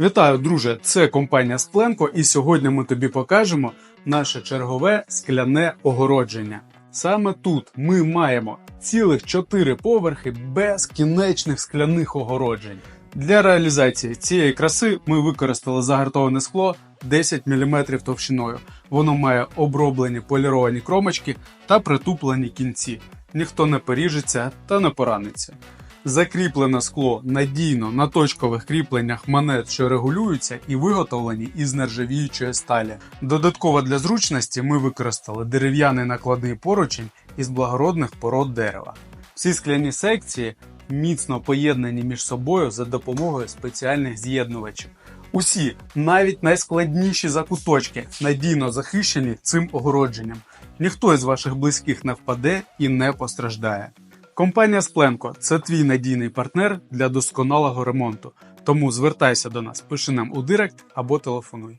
Вітаю, друже! Це компанія Спленко, і сьогодні ми тобі покажемо наше чергове скляне огородження. Саме тут ми маємо цілих 4 поверхи безкінечних скляних огороджень. Для реалізації цієї краси ми використали загартоване скло 10 мм товщиною. Воно має оброблені поліровані кромочки та притуплені кінці. Ніхто не поріжеться та не пораниться. Закріплене скло надійно на точкових кріпленнях монет, що регулюються, і виготовлені із нержавіючої сталі. Додатково для зручності ми використали дерев'яний накладний поручень із благородних пород дерева. Всі скляні секції міцно поєднані між собою за допомогою спеціальних з'єднувачів. Усі, навіть найскладніші закуточки, надійно захищені цим огородженням. Ніхто із ваших близьких не впаде і не постраждає. Компанія Спленко це твій надійний партнер для досконалого ремонту. Тому звертайся до нас, пиши нам у директ або телефонуй.